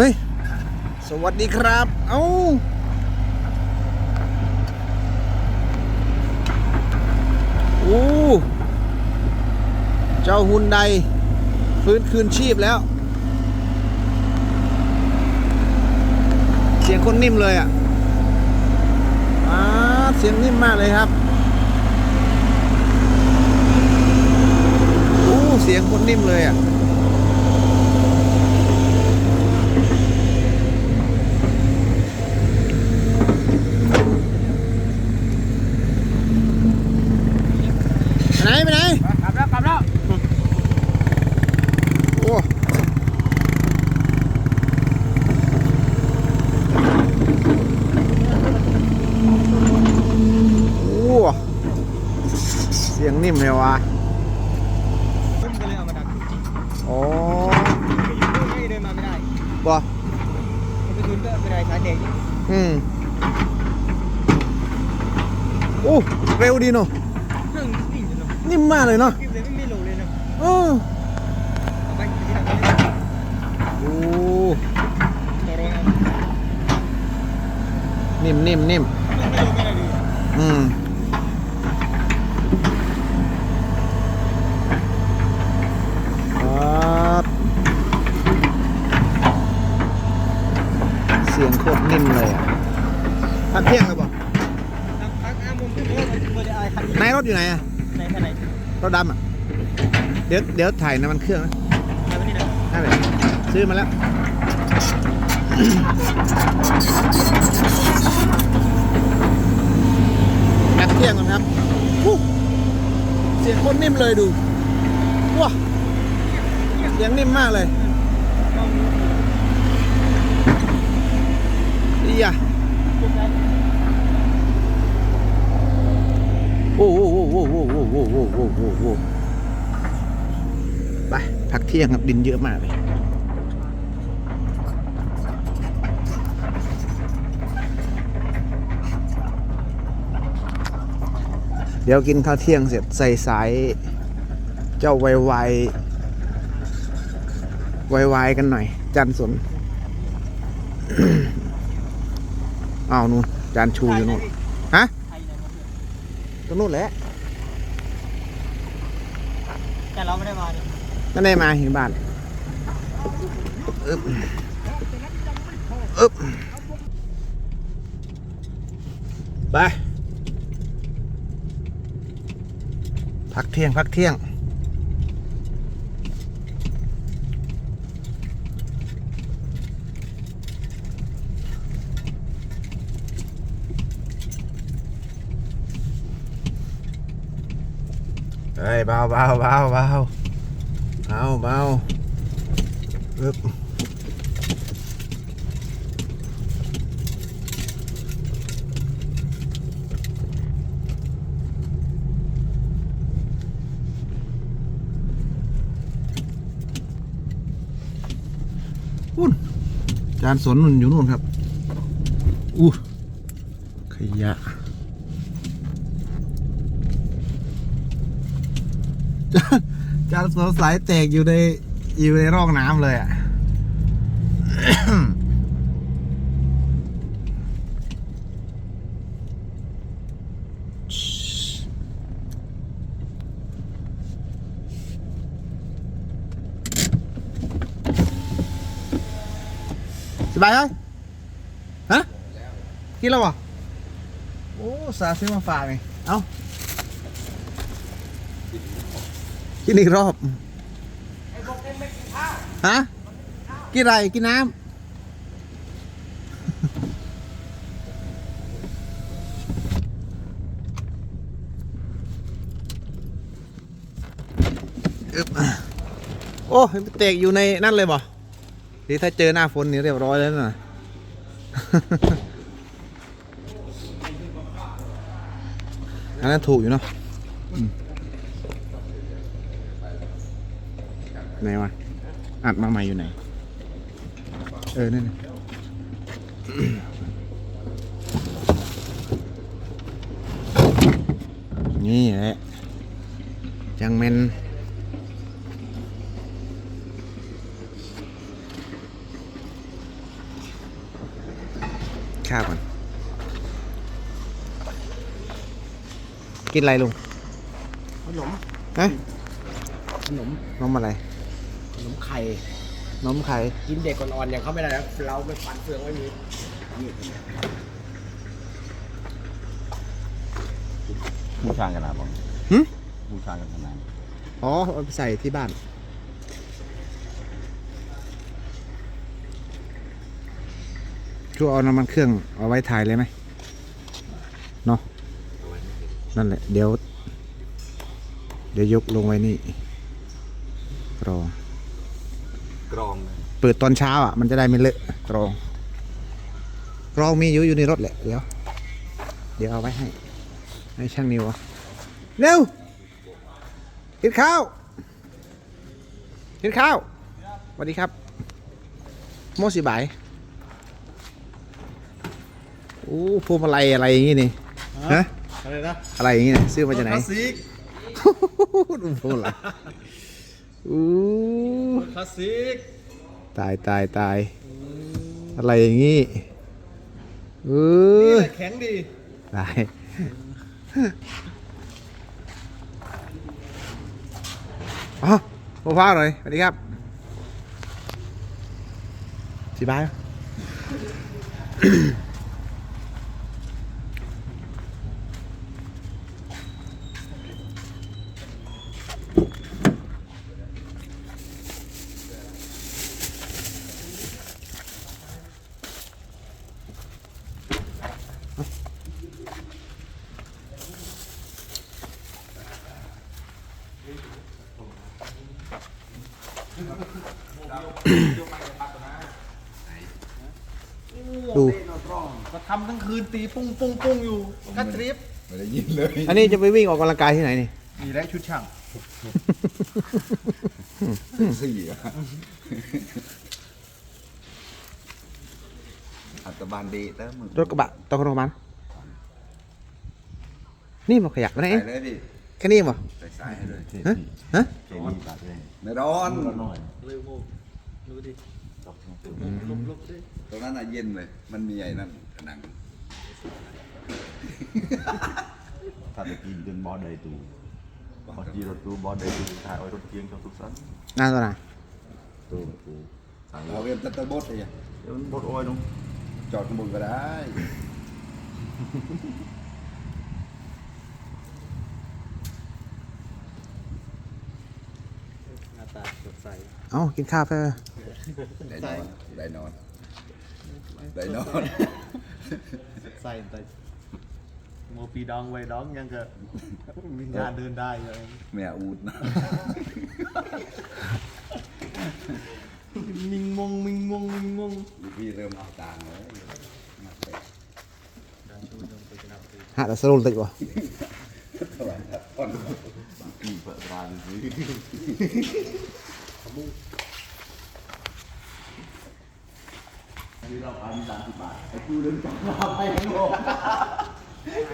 เฮ้ย สวัสดีครับ เอ้าโอ้เจ้าฮุนไดฟื้นคืนชีพแล้ว เสียงคนนิ่มเลยอะอ่าเสียงนิ่มมากเลยครับโอ้เสียงคนนิ่มเลยอะ ไปไหนไปไหน กลับแล้วกลับแล้ว โอ้โอ้เสี ยงนิ่มเลยวะขึ้นก็เลยเอามาดักอ๋อไม่เดินมาไม่ได้บ่มันไปทุนก็ไม่ได้สายเด็กอืมโอ้เร็วดีเนาะเครื่องนิ่งอยู่เนาะนิ่มมากเลยเนาะคลิปเลยไม่มีโหลเลยเนาะเออเอาไปที่ทำไปเลยโอ้ต่อรองเอานิ่มนิ่มนิ่มไม่โหลไม่ได้เลยอืมครับเสียงโคตรนิ่มเลยอะ พักเที่ยงเลยบ่พักพักอ้ามมุมขึ้นรถมันจะอายคันนี้นายรถอยู่ไหนอะไหนคันไหนรถดำอะเดี๋ยวเดี๋ยวถ่ายน้ำมันเครื่องนะมาไปที่ไหนได้เลยซื้อมาแล้วแอบเที่ยงก่อนครับอู้เสียงโคตรนิ่มเลยดูว้าเสียงนิ่มมากเลยอีอะโอ้โหโอ้โห โอ้โหโอ้โหโอ้โหโอ้โหไปพักเที่ยงครับดินเยอะมากเลยเดี๋ยวกินข้าวเที่ยงเสร็จใส่สาย เจ้าไวไวไวไวกันหน่อย จันสนอ้าวนู่นจานชูอยู่นู่นฮะตรงนู่นแหละ แต่เราไม่ได้มาเนี่ยไม่ได้มาเห็นบ้านอึบอึบไป พักเที่ยง พักเที่ยง เฮ้ยเบาเบาเบาเบาเบาเบาอึบอุ่นจานสนนุ่นอยู่นู่นครับอู้ขยะ จานสนสายแตกอยู่ในอยู่ในร่องน้ำเลยอะสบายไหมฮะกินแล้วเหรอโอ้ สาซื้อมาฝากไงเอ้า กินอีกรอบฮะกินอะไรกินน้ำอึ๊บโอ้ยเตกอยู่ในนั่นเลยบ่ที่ถ้าเจอหน้าฝนนี่เรียบร้อยแล้วนะอันนั้นถูกอยู่เนาะอืม ไหนวะ อัดมาใหม่อยู่ไหน เออ นั่นน่ะนี่แหละจังเมนข้าวก่อน กินอะไรลุงขนมฮะขนมนมอะไร ขนมไข่นมไข่กินเด็กอ่อนๆอย่างเขาไม่ได้แล้วเราไม่ฟันเฟืองไม่มีนี่บูชากันนะบองหึบูชากันขนาดอ๋อเอาไปใส่ที่บ้าน ช่วยเอาน้ำมันเครื่องเอาไว้ถ่ายเลยไหมเนาะนั่นแหละ เดี๋ยว เดี๋ยวยกลงไว้นี่รอง กรองเลยเปิดตอนเช้าอะมันจะได้ไม่เลอะกรองกรองมีอยู่อยู่ในรถแหละ เดี๋ยว เดี๋ยวเอาไว้ให้ ให้ช่างนิวอะเร็วกินข้าวกินข้าวสวัสดีครับ โมสิบายโอ้พวงมาลัยอะไรอย่างงี้นี่ฮะอะไรนะอะไรอย่างงี้เนี่ยซื้อมาจากไหน คลาสสิกดูพวงมาลัย อู้คลาสสิกตายตายตายอะไรอย่างงี้เออแข็งดีตายอ๋อโอ้ฟ้าหน่อยสวัสดีครับสีบาย ดู ก็ทำทั้งคืนตีปุ้งปุ้งปุ้งอยู่กัดทริปไม่ได้ยินเลยอันนี้จะไปวิ่งออกกำลังกายที่ไหนนี่ มีและชุดช่างสี่อะอัตบานดีแต่มึงรถกระบะตองรมันนี่มันขยับไปไหนใส่เลยพี่แค่นี้มั้งใส่สายให้เลยฮะฮะเคมีตัดเลยไม่ร้อนเลยโมดูดิ ลบลบดิตรงนั้นน่ะเย็นเลย มันมีไอ้นั่นผนังถ้าไปกินจนบอได้ตูบอจีรถตูบอได้ตูถ่ายไว้รถเกียงจนทุกสันน่าตัวไหนตูตูสั่งเราเรียนตัตเตอร์บดเลยอะเดี๋ยวมันบดโอ้ยน้องจอดข้างบนก็ได้ หน้าตาสดใส เอ้ากินข้าวไปได้นอนได้นอนได้นอนสดใสแต่โมปีดองไว้ดองยังก็มีงานเดินได้เลยแม่อูดนะมิงมงมิงมงมิงมงลูกพี่เริ่มเอาตางค์เลยมาเตะหาแต่สรุปตึกวะถวายทัดอ่อนกี่เปิดร้านสิอันนี้เราพันสามสิ บบาทไอ้กูเดินจับมาไปข้างนอก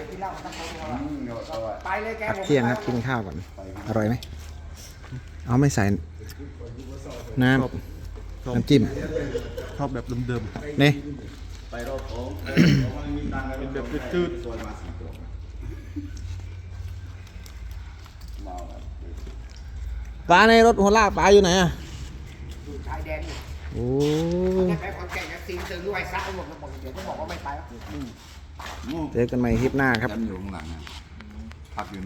กินเหล้าตั้งเขาอืมเอาเอาไว้ไปเลยแกพักเที่ยงครับกินข้าวก่อน อร่อยไหม เอาไม่ใส่น้ำน้ำจิ้มชอบแบบเดิมนี่ไปรอบของๆเป็นแบบจืดตัวมาสี่ตัวเมาครับปลาในรถหัวลากปลาอยู่ไหนอะ อยู่ชายแดนอยู่โอ้ ได้ไปความแก่งกับ ซีนเจอด้วยซะหมดแล้วบอกเดี๋ยวต้องบอกว่าไม่ไปแล้ว เจอกันใหม่คลิปหน้าครับ ยันอยู่ข้างหลังอะพักอยู่